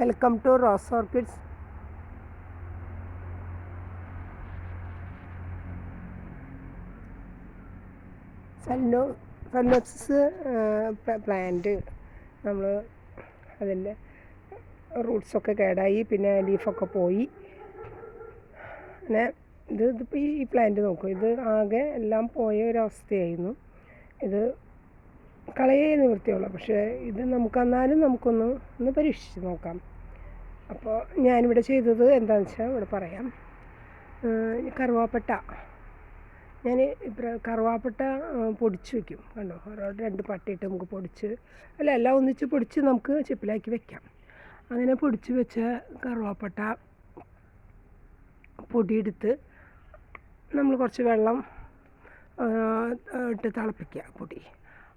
Welcome to rose orchids fellow phalaenopsis plant നമ്മൾ അതിന്റെ റൂട്ട്സൊക്കെ കേടായി പിന്നെ ലീഫൊക്കെ പോയി. പിന്നെ ഇത് ഇതിപ്പോൾ ഈ പ്ലാന്റ് നോക്കും. ഇത് ആകെ എല്ലാം പോയ ഒരവസ്ഥയായിരുന്നു. ഇത് കളയേ നിവൃത്തിയുള്ളൂ. പക്ഷേ ഇത് നമുക്ക് എന്നാലും നമുക്കൊന്ന് ഒന്ന് പരീക്ഷിച്ച് നോക്കാം. അപ്പോൾ ഞാനിവിടെ ചെയ്തത് എന്താണെന്ന് വെച്ചാൽ ഇവിടെ പറയാം. കറുവാപ്പട്ട. ഞാൻ ഇപ്പം കറുവാപ്പട്ട പൊടിച്ച് വെക്കും കണ്ടോ? ഓരോ രണ്ട് പട്ടയിട്ട് നമുക്ക് പൊടിച്ച് അല്ല എല്ലാം ഒന്നിച്ച് പൊടിച്ച് നമുക്ക് ചിപ്പിലാക്കി വെക്കാം. അങ്ങനെ പൊടിച്ച് വെച്ച കറുവാപ്പട്ട പൊടിയെടുത്ത് നമ്മൾ കുറച്ച് വെള്ളം ഇട്ട് തിളപ്പിക്കുക പൊടി.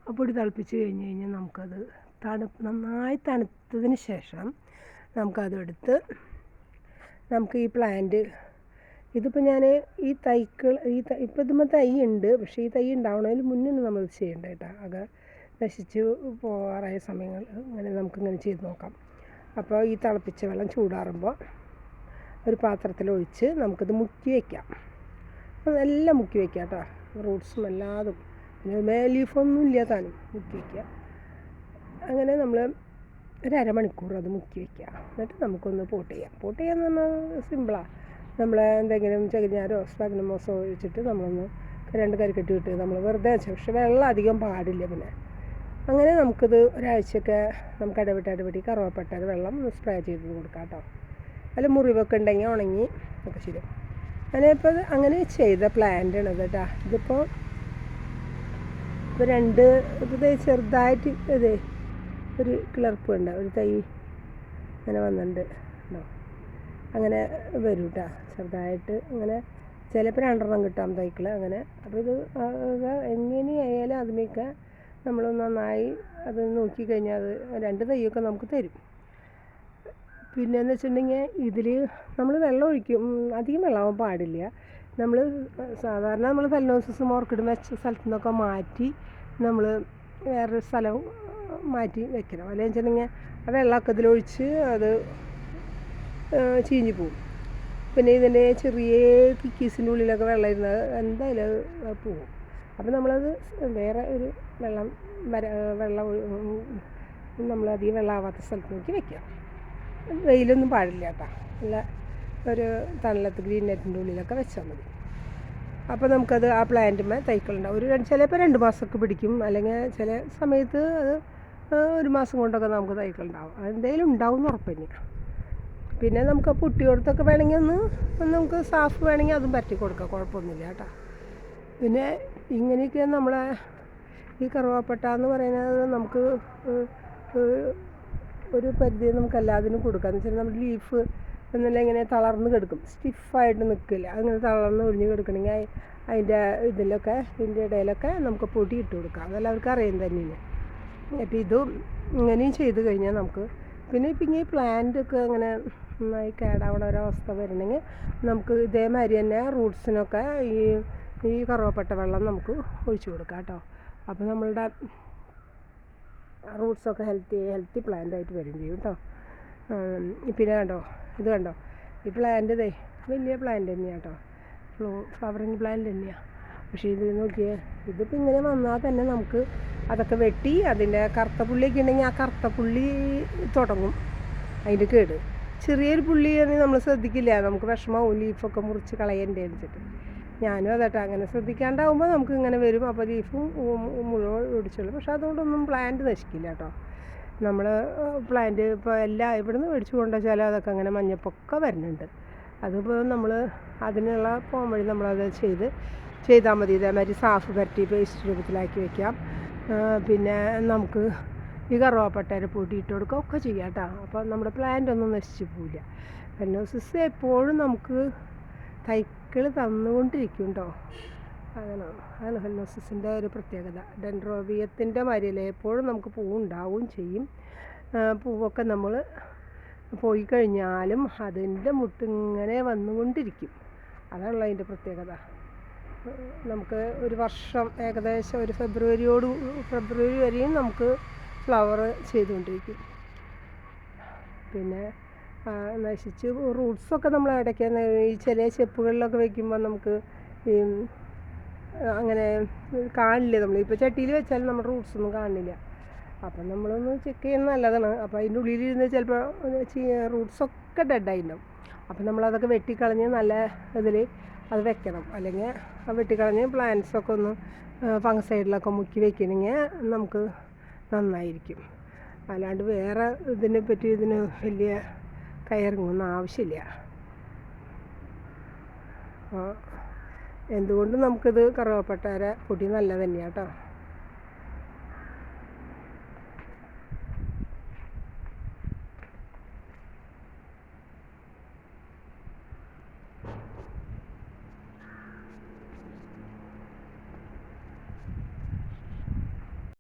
ആ പൊടി തിളപ്പിച്ച് കഴിഞ്ഞ് കഴിഞ്ഞാൽ നമുക്കത് തണുപ്പ് നന്നായി തണുത്തതിന് ശേഷം നമുക്കതെടുത്ത് നമുക്ക് ഈ പ്ലാന്റ് ഇതിപ്പോൾ ഞാൻ ഈ തൈക്കൾ ഈ ഇപ്പോൾ ഇതുമ്പോൾ തൈ ഉണ്ട് പക്ഷേ ഈ തൈ ഉണ്ടാവണതിന് മുന്നേ നമ്മൾ ചെയ്യേണ്ട കേട്ടോ. അത് നശിച്ച് പോകാറായ സമയങ്ങൾ അങ്ങനെ നമുക്കിങ്ങനെ ചെയ്ത് നോക്കാം. അപ്പോൾ ഈ തിളപ്പിച്ച വെള്ളം ചൂടാറുമ്പോൾ ഒരു പാത്രത്തിൽ പാത്രത്തിലൊഴിച്ച് നമുക്കിത് മുക്കി വയ്ക്കാം എല്ലാം മുക്കി വയ്ക്കാം കേട്ടോ. റൂട്ട്സും എല്ലാതും. പിന്നെ മേ ഇല്ലാത്തതാണ് മുക്കി വയ്ക്കുക അങ്ങനെ നമ്മൾ ഒരു അരമണിക്കൂർ അത് മുക്കി വയ്ക്കുക എന്നിട്ട് നമുക്കൊന്ന് പോട്ട് ചെയ്യാം. പോട്ട് ചെയ്യാന്ന് പറഞ്ഞാൽ സിമ്പിളാണ് നമ്മൾ എന്തെങ്കിലും ചകിരിഞ്ഞാരോ സ്പഗ്നമോസോ ഒഴിച്ചിട്ട് നമ്മളൊന്ന് രണ്ട് കരിക്കെട്ടി ഇട്ട് നമ്മൾ വെറുതെ വെച്ചാൽ പക്ഷെ വെള്ളം അധികം പാടില്ല പിന്നെ. അങ്ങനെ നമുക്കിത് ഒരാഴ്ചയൊക്കെ നമുക്ക് ഇടവിട്ട് ഇടവിട്ട് കറുവപ്പെട്ട വെള്ളം സ്പ്രേ ചെയ്ത് കൊടുക്കാം കേട്ടോ. അതിൽ മുറിവൊക്കെ ഉണ്ടെങ്കിൽ ഉണങ്ങി ഒക്കെ ശരി അങ്ങനെ ഇപ്പോൾ അങ്ങനെ ചെയ്ത പ്ലാന്റ് ആണ് കേട്ടോ. ഇതിപ്പോൾ ഇപ്പോൾ രണ്ട് ഇത് ചെറുതായിട്ട് ഇതേ ഒരു കിളർപ്പ് ഉണ്ട് ഒരു തൈ അങ്ങനെ വന്നിട്ടുണ്ട് ഉണ്ടോ അങ്ങനെ വരും കേട്ടോ ചെറുതായിട്ട് അങ്ങനെ ചിലപ്പോൾ രണ്ടെണ്ണം കിട്ടാം തൈക്കൾ അങ്ങനെ. അപ്പോൾ ഇത് എങ്ങനെയായാലും അതിനൊക്കെ നമ്മൾ നന്നായി അത് നോക്കിക്കഴിഞ്ഞാൽ അത് രണ്ട് തൈയൊക്കെ നമുക്ക് തരും. പിന്നെയെന്ന് വെച്ചിട്ടുണ്ടെങ്കിൽ ഇതിൽ നമ്മൾ വെള്ളം ഒഴിക്കും. അധികം വെള്ളമാവാൻ പാടില്ല. നമ്മൾ സാധാരണ നമ്മൾ ഫെല്ലോസിസും ഓർക്കിഡും വെച്ച സ്ഥലത്തു നിന്നൊക്കെ മാറ്റി നമ്മൾ വേറൊരു സ്ഥലം മാറ്റി വെക്കണം. അല്ലെങ്കിൽ വെച്ചിട്ടുണ്ടെങ്കിൽ ആ വെള്ളമൊക്കെ ഇതിലൊഴിച്ച് അത് ചീഞ്ഞു പോവും. പിന്നെ ഇതിന്റെ ചെറിയ കിക്കീസിന്റെ ഉള്ളിലൊക്കെ വെള്ളം ഇരുന്നാൽ എന്തായാലും അത് പോവും. അപ്പോൾ നമ്മളത് വേറെ ഒരു വെള്ളം വര വെള്ളം നമ്മൾ അധികം വെള്ളമാവാത്ത നോക്കി വെക്കുക. വെയിലൊന്നും പാടില്ല കേട്ടോ. നല്ല ഒരു തണലത്ത് ഗ്രീൻ നെറ്റിന്റെ ഉള്ളിലൊക്കെ വെച്ചാൽ മതി. അപ്പോൾ നമുക്കത് ആ പ്ലാന്റുമേ തൈക്കളുണ്ടാവും. ഒരു ചിലപ്പോൾ രണ്ട് മാസമൊക്കെ പിടിക്കും. അല്ലെങ്കിൽ ചില സമയത്ത് അത് ഒരു മാസം കൊണ്ടൊക്കെ നമുക്ക് തൈകളുണ്ടാവും എന്തെങ്കിലും ഉണ്ടാവും. എന്ന് ഉറപ്പ് തന്നെയാണ് പിന്നെ നമുക്ക് പുട്ടിയോടത്തൊക്കെ വേണമെങ്കിൽ ഒന്ന് നമുക്ക് സാഫ് വേണമെങ്കിൽ അതും പറ്റി കൊടുക്കാം. കുഴപ്പമൊന്നുമില്ല കേട്ടോ. പിന്നെ ഇങ്ങനെയൊക്കെ നമ്മളെ ഈ കറുവാപ്പട്ട എന്ന് പറയുന്നത് നമുക്ക് ഒരു പരിധി നമുക്ക് എല്ലാത്തിനും കൊടുക്കാം. എന്ന് വെച്ചാൽ നമ്മുടെ ലീഫ് എന്നല്ല ഇങ്ങനെ തളർന്ന് കിടക്കും. സ്റ്റിഫായിട്ട് നിൽക്കില്ല. അങ്ങനെ തളർന്ന് ഒഴിഞ്ഞ് കിടക്കണമെങ്കിൽ അതിന്റെ ഇതിലൊക്കെ ഇതിന്റെ ഇടയിലൊക്കെ നമുക്ക് പൊടി ഇട്ട് കൊടുക്കാം. അതെല്ലാവർക്കും അറിയാൻ തന്നെയാണ്. അപ്പോൾ ഇതും ഇങ്ങനെയും ചെയ്ത് കഴിഞ്ഞാൽ നമുക്ക് പിന്നെ ഇപ്പം ഇങ്ങനെ പ്ലാന്റ് ഒക്കെ അങ്ങനെ നന്നായി കേടാവണ ഒരവസ്ഥ വരണമെങ്കിൽ നമുക്ക് ഇതേമാതിരി തന്നെ റൂട്ട്സിനൊക്കെ ഈ ഈ കറുവപ്പട്ട വെള്ളം നമുക്ക് ഒഴിച്ചു കൊടുക്കാം കേട്ടോ. അപ്പോൾ നമ്മളുടെ റൂട്ട്സൊക്കെ ഹെൽത്തി ഹെൽത്തി പ്ലാന്റ് ആയിട്ട് വരും ചെയ്യും കേട്ടോ. പിന്നെ കണ്ടോ ഇത് കണ്ടോ ഈ പ്ലാന്റ് ഇതേ വലിയ പ്ലാന്റ് തന്നെയാണ് കേട്ടോ. ഫ്ലോ ഫ്ലവറിങ് പ്ലാന്റ് തന്നെയാണ് പക്ഷേ ഇത് നോക്കിയേ ഇതിപ്പോൾ ഇങ്ങനെ വന്നാൽ തന്നെ നമുക്ക് അതൊക്കെ വെട്ടി അതിന്റെ കറുത്ത പുള്ളിയൊക്കെ ഉണ്ടെങ്കിൽ ആ കറുത്ത പുള്ളി തുടങ്ങും. അതിന്റെ കേട്. ചെറിയൊരു പുള്ളി നമ്മൾ ശ്രദ്ധിക്കില്ല. നമുക്ക് വിഷമാവും. ലീഫൊക്കെ മുറിച്ച് കളയണ്ടേ വെച്ചിട്ട് ഞാനും അതാട്ടോ അങ്ങനെ ശ്രദ്ധിക്കാണ്ടാവുമ്പോൾ നമുക്ക് ഇങ്ങനെ വരും. അപ്പോൾ ലീഫും മുഴുവൻ ഒടിച്ചുള്ളൂ പക്ഷെ അതുകൊണ്ടൊന്നും പ്ലാന്റ് നശിക്കില്ല കേട്ടോ. നമ്മൾ പ്ലാന്റ് ഇപ്പോൾ എല്ലാ ഇവിടുന്ന് മേടിച്ചു കൊണ്ടുവച്ചാൽ അതൊക്കെ അങ്ങനെ മഞ്ഞപ്പൊക്കെ വരുന്നുണ്ട്. അതിപ്പോൾ നമ്മൾ അതിനുള്ള പോകാൻ വഴി നമ്മളത് ചെയ്ത് ചെയ്താൽ മതി. ഇതേമാതിരി സാഫ് പരട്ടി പേസ്റ്റ് രൂപത്തിലാക്കി വെക്കാം. പിന്നെ നമുക്ക് ഈ കറുവാപ്പട്ടേരെ പൊടി ഇട്ട് കൊടുക്കുക ഒക്കെ ചെയ്യാം കേട്ടോ. അപ്പോൾ നമ്മുടെ പ്ലാന്റ് ഒന്നും നശിച്ചു പോവില്ല. ഫെനോസിസ് എപ്പോഴും നമുക്ക് തൈക്കൾ തന്നുകൊണ്ടിരിക്കും കേട്ടോ. അങ്ങനെ അതാണ് ഫെനോസിസിന്റെ ഒരു പ്രത്യേകത. ഡെൻഡ്രോബിയത്തിന്റെ മരിയിൽ എപ്പോഴും നമുക്ക് പൂവുണ്ടാവുകയും ചെയ്യും. പൂവൊക്കെ നമ്മൾ പോയി കഴിഞ്ഞാലും അതിന്റെ മുട്ടിങ്ങനെ വന്നുകൊണ്ടിരിക്കും. അതാണല്ലോ അതിന്റെ പ്രത്യേകത. നമുക്ക് ഒരു വർഷം ഏകദേശം ഒരു ഫെബ്രുവരിയോട് ഫെബ്രുവരി വരെയും നമുക്ക് ഫ്ലവർ ചെയ്തുകൊണ്ടിരിക്കും. പിന്നെ നശിച്ച് റൂട്ട്സൊക്കെ നമ്മൾ ഇടയ്ക്ക് ഈ ചെറിയ ചെപ്പുകളിലൊക്കെ വെക്കുമ്പോൾ നമുക്ക് ഈ അങ്ങനെ കാണില്ല നമ്മൾ? ഇപ്പോൾ ചട്ടിയിൽ വെച്ചാൽ നമ്മുടെ റൂട്ട്സ് ഒന്നും കാണില്ല. അപ്പം നമ്മളൊന്ന് ചെക്ക് ചെയ്യുന്നത് നല്ലതാണ്. അപ്പോൾ അതിന്റെ ഉള്ളിലിരുന്ന് ചിലപ്പോൾ റൂട്ട്സൊക്കെ ഡെഡായിട്ടുണ്ടാവും അപ്പം നമ്മളതൊക്കെ വെട്ടിക്കളഞ്ഞ് നല്ല ഇതിൽ അത് വെക്കണം. അല്ലെങ്കിൽ വെട്ടിക്കളഞ്ഞ് പ്ലാന്റ്സൊക്കെ ഒന്ന് ഫങ് സൈഡിലൊക്കെ മുക്കി വെക്കണമെങ്കിൽ നമുക്ക് നന്നായിരിക്കും. അല്ലാണ്ട് വേറെ ഇതിനെ പറ്റി ഇതിന് വലിയ കയറിങ്ങൊന്നും ആവശ്യമില്ല. എന്തുകൊണ്ടും നമുക്കിത് കറുവപ്പട്ടര പൊടി തന്നെയാണ് കേട്ടോ